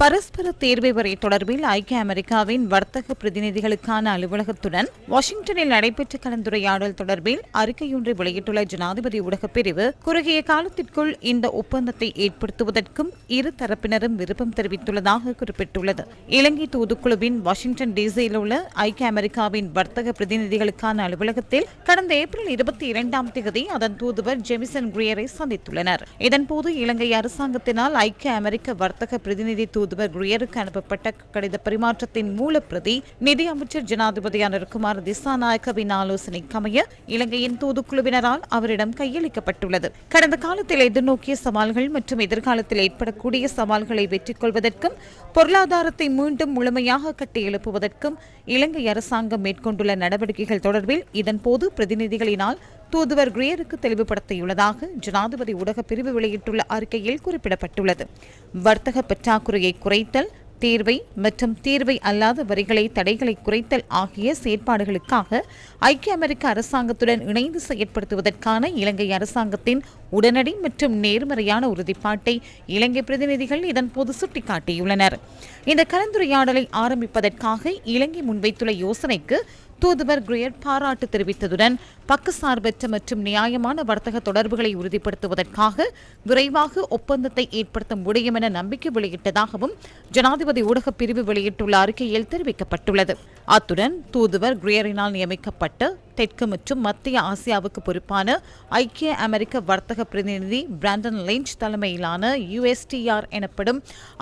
பரஸ்பர தேர்வை வரை தொடர்பில் ஐக்கிய அமெரிக்காவின் வர்த்தக பிரதிநிதிகளுக்கான அலுவலகத்துடன் வாஷிங்டனில் நடைபெற்ற கலந்துரையாடல் தொடர்பில் அறிக்கையொன்றை வெளியிட்டுள்ள ஜனாதிபதி ஊடகப் பிரிவு குறுகிய காலத்திற்குள் இந்த ஒப்பந்தத்தை ஏற்படுத்துவதற்கும் இரு தரப்பினரும் விருப்பம் தெரிவித்துள்ளதாக குறிப்பிட்டுள்ளது. இலங்கை தூதுக்குழுவின் வாஷிங்டன் டிசியில் உள்ள ஐக்கிய அமெரிக்காவின் வர்த்தக பிரதிநிதிகளுக்கான அலுவலகத்தில் கடந்த ஏப்ரல் இருபத்தி இரண்டாம் தேதி அதன் தூதுவர் ஜெமிசன் குரியரை சந்தித்துள்ளனர். இதன்போது இலங்கை அரசாங்கத்தினால் ஐக்கிய அமெரிக்க வர்த்தக பிரதிநிதி தூது தூதுவர் குரியருக்கு அனுப்பப்பட்ட கடித பரிமாற்றத்தின் மூலப்பிரதி நிதி அமைச்சர் ஜனாதிபதியான குமார் திசாநாயக்கவின் ஆலோசனைக்கமைய இலங்கையின் தூதுக்குழுவினரால் அவரிடம் கையளிக்கப்பட்டுள்ளது. கடந்த காலத்தில் எதிர்நோக்கிய சவால்கள் மற்றும் எதிர்காலத்தில் ஏற்படக்கூடிய சவால்களை வெற்றி கொள்வதற்கும் பொருளாதாரத்தை மீண்டும் முழுமையாக கட்டி எழுப்புவதற்கும் இலங்கை அரசாங்கம் மேற்கொண்டுள்ள நடவடிக்கைகள் தொடர்பில் இதன்போது பிரதிநிதிகளினால் தூதுவர் கிரியருக்கு தெளிவுபடுத்தியுள்ளதாக ஜனாதிபதி ஊடக பிரிவு வெளியிட்டுள்ள அறிக்கையில் குறிப்பிடப்பட்டுள்ளது. வர்த்தக பற்றாக்குறையை குறைத்தல் தீர்வை மற்றும் தீர்வை அல்லாத வரிகளை தடைகளை குறைத்தல் ஆகிய செயற்பாடுகளுக்காக ஐக்கிய அமெரிக்க அரசாங்கத்துடன் இணைந்து செயற்படுத்துவதற்கான இலங்கை அரசாங்கத்தின் உடனடி மற்றும் நேர்மறையான உறுதிப்பாட்டை இலங்கை பிரதிநிதிகள் இதன்போது சுட்டிக்காட்டியுள்ளனர். இந்த கலந்துரையாடலை ஆரம்பிப்பதற்காக இலங்கை முன்வைத்துள்ள யோசனைக்கு தூதுவர் கிரியர் பாராட்டு தெரிவித்ததுடன் பக்கசார்பற்ற மற்றும் நியாயமான வர்த்தக தொடர்புகளை உறுதிப்படுத்துவதற்காக விரைவாக ஒப்பந்தத்தை ஏற்படுத்த முடியும் என நம்பிக்கை வெளியிட்டதாகவும் ஜனாதிபதி ஊடகப் பிரிவு வெளியிட்டுள்ள அறிக்கையில் தெரிவிக்கப்பட்டுள்ளது. அத்துடன் தூதுவர் கிரியரினால் நியமிக்கப்பட்ட தெற்கு மற்றும் மத்திய ஆசியாவுக்கு பொறுப்பான ஐக்கிய அமெரிக்க வர்த்தக பிரதிநிதி பிராண்டன் லெஞ்ச் தலைமையிலான யுஎஸ்டிஆர் எனப்படும்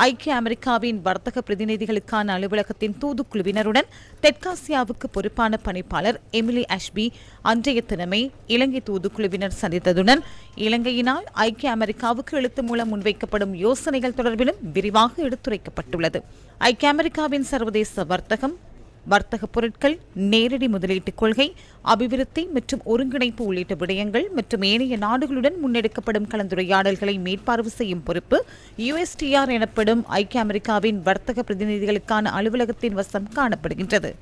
ஐக்கிய அமெரிக்காவின் வர்த்தக பிரதிநிதிகளுக்கான அலுவலகத்தின் தூதுக்குழுவினருடன் தெற்காசியாவுக்கு பொறுப்பான பணிப்பாளர் எமிலி அஷ்பி அன்றைய தினமே இலங்கை தூதுக்குழுவினர் சந்தித்ததுடன் இலங்கையினால் ஐக்கிய அமெரிக்காவுக்கு எழுத்து மூலம் முன்வைக்கப்படும் யோசனைகள் தொடர்பிலும் விரிவாக எடுத்துரைக்கப்பட்டுள்ளது. ஐக்கிய அமெரிக்காவின் சர்வதேச வர்த்தகம் வர்த்தக பொருட்கள் நேரடி முதலீட்டுக் கொள்கை அபிவிருத்தி மற்றும் ஒருங்கிணைப்பு உள்ளிட்ட விடயங்கள் மற்றும் ஏனைய நாடுகளுடன் முன்னெடுக்கப்படும் கலந்துரையாடல்களை மேற்பார்வை செய்யும் பொறுப்பு யுஎஸ்டிஆர் எனப்படும் ஐக்கிய அமெரிக்காவின் வர்த்தக பிரதிநிதிகளுக்கான அலுவலகத்தின் வசம் காணப்படுகின்றது.